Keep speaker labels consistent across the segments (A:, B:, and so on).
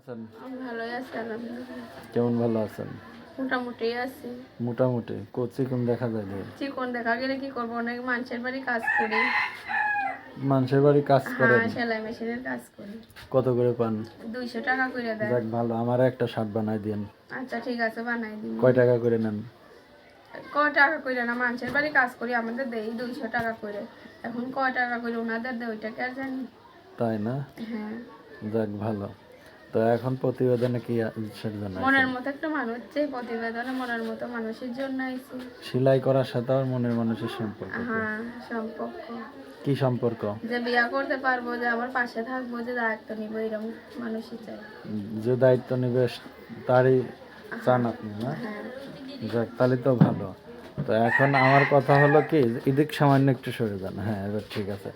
A: আছেন?
B: ভালোই আছি আলহামদুলিল্লাহ।
A: কেমন ভালো আছেন?
B: মোটামুটি আছি।
A: মোটামুটি। কচি কোন দেখা যায়
B: চিকন দেখা গেলে কি করব? অনেক মানুষের বাড়ি কাজ করি।
A: মানুষের বাড়ি কাজ করেন?
B: হ্যাঁ সেলাই মেশিনের কাজ করি।
A: কত করে পান?
B: দুইশো টাকা করে দেয়
A: যাক ভালো। আমার একটা শার্ট বানাই দিন
B: আচ্ছা ঠিক আছে বানাই দিন।
A: কয় টাকা করে নেন?
B: কয় টাকা করে না মানুষের বাড়ি কাজ করি আমাদের দেই দুইশো টাকা করে। এখন কয় টাকা করে ওনাদের দেয় ওইটাকে আর জানি।
A: তাই না?
B: হ্যাঁ।
A: যাক ভালো। তো এখন প্রতিবেদনে কি কিসের জন্য
B: মনের মতো একটা মানুষ চাই প্রতিবেদনে মনের মতো মানুষের জন্য আইছি।
A: সেলাই করার সাথে আর মনের মানুষের সম্পর্ক?
B: হ্যাঁ সম্পর্ক।
A: কি সম্পর্ক?
B: যে বিয়া করতে পারব যে আমার পাশে থাকব যে দায়িত্ব নিবো এরকম মানুষই চাই।
A: যে দায়িত্ব নিবে তারই চান আপনি না?
B: হ্যাঁ।
A: যাক তাহলে তো ভালো। তো এখন আমার কথা হলো কি এদিক সামান্য একটু সরে যান। হ্যাঁ এবার ঠিক আছে।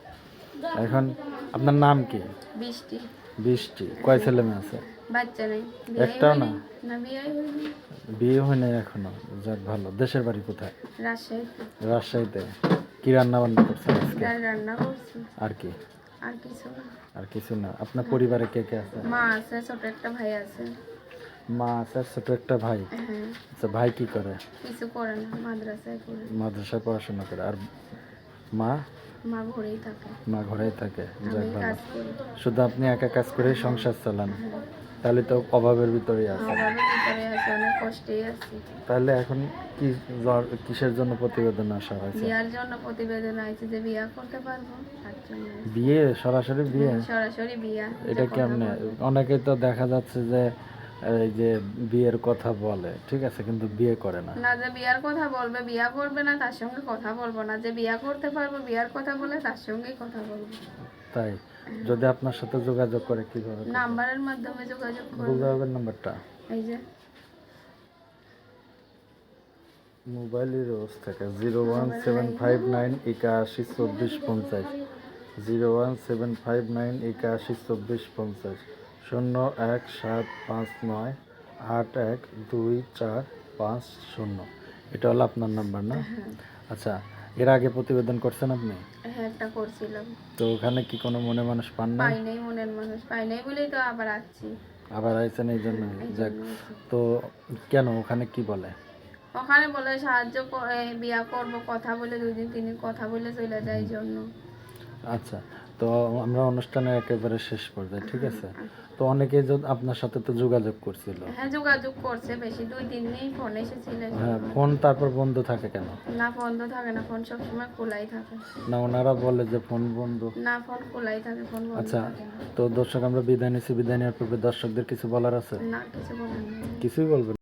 A: এখন আপনার নাম কি?
B: বৃষ্টি।
A: বৃষ্টি। কয় ছেলে মেয়ে আছে?
B: বাচ্চা নেই।
A: একটাও না?
B: না বিয়ে হয়নি।
A: বিয়ে এখনও? যাক ভালো। দেশের বাড়ি কোথায়?
B: রাজশাহী
A: রাজশাহীতে। কি রান্না বান্না করছেন আজকে?
B: রান্না করছি।
A: আর কি?
B: আর কিছু না।
A: আর কিছু না। আপনার পরিবারে কে কে আছে?
B: মা আছে ছোট একটা ভাই আছে।
A: মা আছে ছোট একটা ভাই?
B: হ্যাঁ।
A: আচ্ছা ভাই কি করে?
B: কিছু করে না মাদ্রাসায়
A: পড়াশোনা করে। আর মা?
B: মা ঘরেই থাকে।
A: মা ঘরেই থাকে। যাক ভালো শুধু আপনি একা কাজ করে সংসার চালান। তাহলে তো অভাবের ভিতরেই আছে। তাহলে এখন কি কিসের জন্য প্রতিবেদন আসা হয়েছে
B: বিয়ার জন্য প্রতিবেদন আছে যে বিয়া করতে পারব
A: বিয়ে? সরাসরি বিয়ে?
B: সরাসরি বিয়া।
A: এটা কেমনে? অনেকে তো দেখা যাচ্ছে যে এই যে বিয়ের কথা বলে ঠিক আছে কিন্তু বিয়ে করে না।
B: না যে বিয়ার কথা বলবে বিয়া করবে না তার সঙ্গে কথা বলব না। যে বিয়া করতে পারব বিয়ার কথা বলে তার সঙ্গেই কথা বলব।
A: তাই যদি আপনার সাথে যোগাযোগ করে কীভাবে
B: নাম্বারের মাধ্যমে যোগাযোগ করব।
A: বলতে নাম্বারটা?
B: এই যে।
A: মোবাইলের রোজ থেকে zero one seven five nine একাশি চব্বিশ পঞ্চাশ। Zero one seven five nine একাশি চব্বিশ পঞ্চাশ। শূন্য এক সাত পাঁচ নয় আট এক দুই চার পাঁচ শূন্য। এটা হলো আপনার নাম্বার না? আচ্ছা এর আগে প্রতিবেদন করছেন আপনি?
B: হ্যাঁ একটা করছিলাম।
A: তো ওখানে কি কোনো মনে মানুষ পান না
B: পাই নাই মনের মানুষ পাই নাই বলেই তো আবার আসছি।
A: আবার আইছেন এই জন্য যাক তো কেন ওখানে কি বলে?
B: ওখানে বলে সাহায্য করে বিয়া করব কথা বলে দুই দিন তিন কথা বলে চলে যায় জন্য।
A: আচ্ছা তো আমরা অনুষ্ঠানে একেবারে শেষ পর্যায়ে ঠিক আছে? তো অনেকে আপনার সাথে তো যোগাযোগ করছিল।
B: হ্যাঁ যোগাযোগ করছে বেশি দুই দিন নেই ফোন এসেছিল।
A: হ্যাঁ ফোন তারপর বন্ধ থাকে কেন?
B: না বন্ধ থাকে না ফোন সবসময় খোলাই থাকে।
A: না ওনারা বলে যে ফোন বন্ধ।
B: না ফোন খোলাই থাকে ফোন বন্ধ
A: আচ্ছা তো দর্শক আমরা বিদায় নিচ্ছি বিদায় নেওয়ার পূর্বে দর্শকদের কিছু বলার আছে?
B: না কিছু বলার
A: কিছুই বলবেন